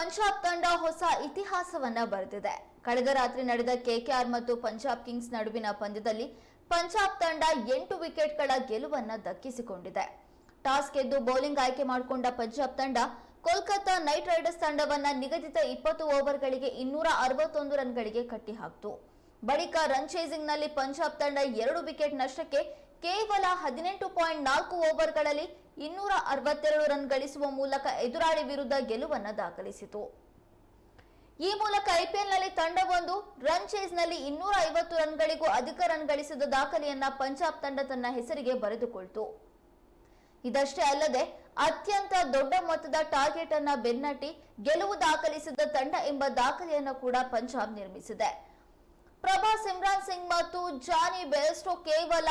ಪಂಜಾಬ್ ತಂಡ ಹೊಸ ಇತಿಹಾಸವನ್ನ ಬರೆದಿದೆ. ಕಳೆದ ರಾತ್ರಿ ನಡೆದ ಕೆಕೆಆರ್ ಮತ್ತು ಪಂಜಾಬ್ ಕಿಂಗ್ಸ್ ನಡುವಿನ ಪಂದ್ಯದಲ್ಲಿ ಪಂಜಾಬ್ ತಂಡ ಎಂಟು ವಿಕೆಟ್ಗಳ ಗೆಲುವನ್ನ ದಕ್ಕಿಸಿಕೊಂಡಿದೆ. ಟಾಸ್ ಗೆದ್ದು ಬೌಲಿಂಗ್ ಆಯ್ಕೆ ಮಾಡಿಕೊಂಡ ಪಂಜಾಬ್ ತಂಡ ಕೋಲ್ಕತ್ತಾ ನೈಟ್ ರೈಡರ್ಸ್ ತಂಡವನ್ನ ನಿಗದಿತ ಇಪ್ಪತ್ತು ಓವರ್ಗಳಿಗೆ ಇನ್ನೂರ ಅರವತ್ತೊಂದು ರನ್ಗಳಿಗೆ ಕಟ್ಟಿಹಾಕಿತು. ಬಳಿಕ ರನ್ ಚೇಸಿಂಗ್ನಲ್ಲಿ ಪಂಜಾಬ್ ತಂಡ ಎರಡು ವಿಕೆಟ್ ನಷ್ಟಕ್ಕೆ ಕೇವಲ ಹದಿನೆಂಟು ಪಾಯಿಂಟ್ ನಾಲ್ಕು ಓವರ್ಗಳಲ್ಲಿ ಇನ್ನೂರ ಅರವತ್ತೆರಡು ರನ್ ಗಳಿಸುವ ಮೂಲಕ ಎದುರಾಳಿ ವಿರುದ್ಧ ಗೆಲುವನ್ನ ದಾಖಲಿಸಿತು. ಈ ಮೂಲಕ ಐಪಿಎಲ್ನಲ್ಲಿ ತಂಡವೊಂದು ರನ್ ಚೇಸ್ನಲ್ಲಿ ಇನ್ನೂರ ಐವತ್ತು ರನ್ಗಳಿಗೂ ಅಧಿಕ ರನ್ ಗಳಿಸಿದ ದಾಖಲೆಯನ್ನ ಪಂಜಾಬ್ ತಂಡ ತನ್ನ ಹೆಸರಿಗೆ ಬರೆದುಕೊಳ್ತು. ಇದಷ್ಟೇ ಅಲ್ಲದೆ, ಅತ್ಯಂತ ದೊಡ್ಡ ಮೊತ್ತದ ಟಾರ್ಗೆಟ್ ಅನ್ನ ಬೆನ್ನಟ್ಟಿ ಗೆಲುವು ದಾಖಲಿಸಿದ ತಂಡ ಎಂಬ ದಾಖಲೆಯನ್ನು ಕೂಡ ಪಂಜಾಬ್ ನಿರ್ಮಿಸಿದೆ. ಪ್ರಭಾ ಇಮ್ರಾನ್ ಸಿಂಗ್ ಮತ್ತು ಜಾನಿ ಬೆಲ್ಸ್ಟೋ ಕೇವಲ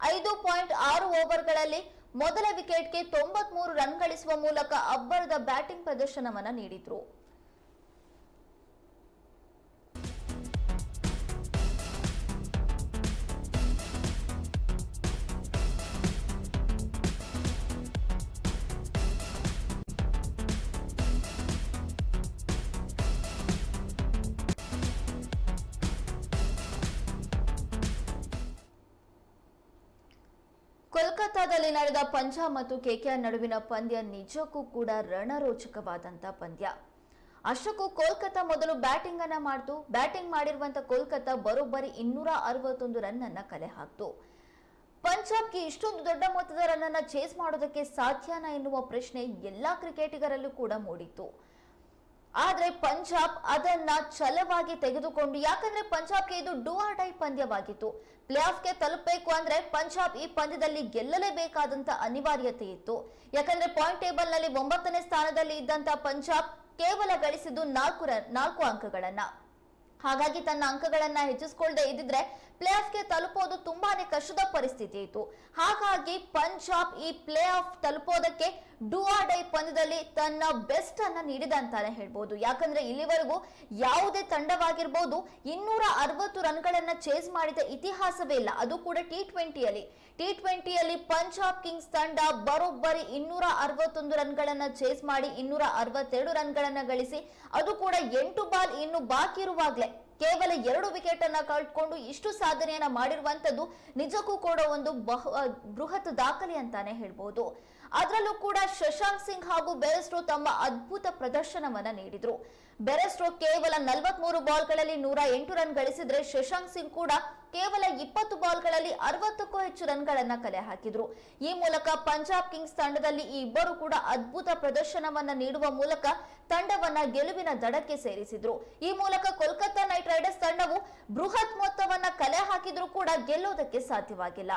ಐದು ಪಾಯಿಂಟ್ ಆರು ಓವರ್ಗಳಲ್ಲಿ ಮೊದಲ ವಿಕೆಟ್ಗೆ ತೊಂಬತ್ಮೂರು ರನ್ ಗಳಿಸುವ ಮೂಲಕ ಅಬ್ಬರದ ಬ್ಯಾಟಿಂಗ್ ಪ್ರದರ್ಶನವನ್ನ ನೀಡಿದ್ರು. ಕೋಲ್ಕತ್ತಾದಲ್ಲಿ ನಡೆದ ಪಂಜಾಬ್ ಮತ್ತು ಕೆಕೆಆರ್ ನಡುವಿನ ಪಂದ್ಯ ನಿಜಕ್ಕೂ ಕೂಡ ರಣರೋಚಕವಾದಂತ ಪಂದ್ಯ. ಅಷ್ಟಕ್ಕೂ ಕೋಲ್ಕತ್ತಾ ಮೊದಲು ಬ್ಯಾಟಿಂಗ್ ಅನ್ನ ಮಾಡ್ತು. ಬ್ಯಾಟಿಂಗ್ ಮಾಡಿರುವಂತ ಕೋಲ್ಕತ್ತಾ ಬರೋಬ್ಬರಿ ಇನ್ನೂರ ಅರವತ್ತೊಂದು ರನ್ ಅನ್ನ ಕಲೆ ಹಾಕ್ತು. ಪಂಜಾಬ್ಗೆ ಇಷ್ಟೊಂದು ದೊಡ್ಡ ಮೊತ್ತದ ರನ್ ಅನ್ನ ಚೇಸ್ ಮಾಡೋದಕ್ಕೆ ಸಾಧ್ಯನಾ ಎನ್ನುವ ಪ್ರಶ್ನೆ ಎಲ್ಲಾ ಕ್ರಿಕೆಟಿಗರಲ್ಲೂ ಕೂಡ ಮೂಡಿತ್ತು. ಆದ್ರೆ ಪಂಜಾಬ್ ಅದನ್ನ ಛಲವಾಗಿ ತೆಗೆದುಕೊಂಡು, ಯಾಕಂದ್ರೆ ಪಂಜಾಬ್ಗೆ ಇದು ಡೂ ಆರ್ ಡೈ ಪಂದ್ಯವಾಗಿತ್ತು. ಪ್ಲೇ ಆಫ್ಗೆ ತಲುಪಬೇಕು ಅಂದ್ರೆ ಪಂಜಾಬ್ ಈ ಪಂದ್ಯದಲ್ಲಿ ಗೆಲ್ಲಲೇಬೇಕಾದಂತ ಅನಿವಾರ್ಯತೆ ಇತ್ತು. ಯಾಕಂದ್ರೆ ಪಾಯಿಂಟ್ ಟೇಬಲ್ನಲ್ಲಿ ಒಂಬತ್ತನೇ ಸ್ಥಾನದಲ್ಲಿ ಇದ್ದಂತ ಪಂಜಾಬ್ ಕೇವಲ ಗಳಿಸಿದ್ದು ನಾಲ್ಕು ರನ್, ನಾಲ್ಕು ಅಂಕಗಳನ್ನ. ಹಾಗಾಗಿ ತನ್ನ ಅಂಕಗಳನ್ನ ಹೆಚ್ಚಿಸಿಕೊಳ್ಳದೆ ಇದ್ದಿದ್ರೆ ಪ್ಲೇ ಆಫ್ಗೆ ತಲುಪೋದು ತುಂಬಾನೇ ಕಷ್ಟದ ಪರಿಸ್ಥಿತಿ ಇತ್ತು. ಹಾಗಾಗಿ ಪಂಜಾಬ್ ಈ ಪ್ಲೇ ಆಫ್ ತಲುಪೋದಕ್ಕೆ ಡೂ ಆರ್ ಡೈ ಪಂದ್ಯದಲ್ಲಿ ತನ್ನ ಬೆಸ್ಟ್ ಅನ್ನ ನೀಡಿದ ಅಂತಾನೆ ಹೇಳ್ಬೋದು. ಯಾಕಂದ್ರೆ ಇಲ್ಲಿವರೆಗೂ ಯಾವುದೇ ತಂಡವಾಗಿರ್ಬೋದು, ಇನ್ನೂರ ಅರವತ್ತು ರನ್ಗಳನ್ನ ಚೇಸ್ ಮಾಡಿದ ಇತಿಹಾಸವೇ ಇಲ್ಲ. ಅದು ಕೂಡ ಟಿ ಟ್ವೆಂಟಿಯಲ್ಲಿ ಟಿ ಟ್ವೆಂಟಿಯಲ್ಲಿ ಪಂಜಾಬ್ ಕಿಂಗ್ಸ್ ತಂಡ ಬರೋಬ್ಬರಿ ಇನ್ನೂರ ಅರವತ್ತೊಂದು ರನ್ಗಳನ್ನ ಚೇಸ್ ಮಾಡಿ, ಇನ್ನೂರ ಅರವತ್ತೆರಡು ರನ್ಗಳನ್ನ ಗಳಿಸಿ, ಅದು ಕೂಡ ಎಂಟು ಬಾಲ್ ಇನ್ನು ಬಾಕಿ ಇರುವಾಗ್ಲೇ ಕೇವಲ ಎರಡು ವಿಕೆಟ್ ಅನ್ನ ಕಳ್ಕೊಂಡು ಇಷ್ಟು ಸಾಧನೆಯನ್ನ ಮಾಡಿರುವಂತದ್ದು ನಿಜಕ್ಕೂ ಕೂಡ ಒಂದು ಬಹು ಬೃಹತ್ ದಾಖಲೆ ಅಂತಾನೆ ಹೇಳ್ಬಹುದು ಅದರಲ್ಲೂ ಕೂಡ ಶಶಾಂಕ್ ಸಿಂಗ್ ಹಾಗೂ ಬೆರೆಸ್ಟ್ರೋ ತಮ್ಮ ಅದ್ಭುತ ಪ್ರದರ್ಶನವನ್ನ ನೀಡಿದ್ರು. ಬೆರೆಸ್ಟ್ರೋ ಕೇವಲ ನಲವತ್ಮೂರು ಬಾಲ್ಗಳಲ್ಲಿ ನೂರ ಎಂಟು ರನ್ ಗಳಿಸಿದ್ರೆ ಶಶಾಂಕ್ ಸಿಂಗ್ ಕೂಡ ಕೇವಲ ಇಪ್ಪತ್ತು ಬಾಲ್ಗಳಲ್ಲಿ ಅರವತ್ತಕ್ಕೂ ಹೆಚ್ಚು ರನ್ಗಳನ್ನು ಕಲೆ ಹಾಕಿದ್ರು. ಈ ಮೂಲಕ ಪಂಜಾಬ್ ಕಿಂಗ್ಸ್ ತಂಡದಲ್ಲಿ ಈ ಇಬ್ಬರು ಕೂಡ ಅದ್ಭುತ ಪ್ರದರ್ಶನವನ್ನ ನೀಡುವ ಮೂಲಕ ತಂಡವನ್ನ ಗೆಲುವಿನ ದಡಕ್ಕೆ ಸೇರಿಸಿದ್ರು. ಈ ಮೂಲಕ ಕೋಲ್ಕತ್ತಾ ನೈಟ್ ರೈಡರ್ಸ್ ತಂಡವು ಬೃಹತ್ ಮೊತ್ತವನ್ನ ಕಲೆ ಹಾಕಿದ್ರೂ ಕೂಡ ಗೆಲ್ಲೋದಕ್ಕೆ ಸಾಧ್ಯವಾಗಿಲ್ಲ.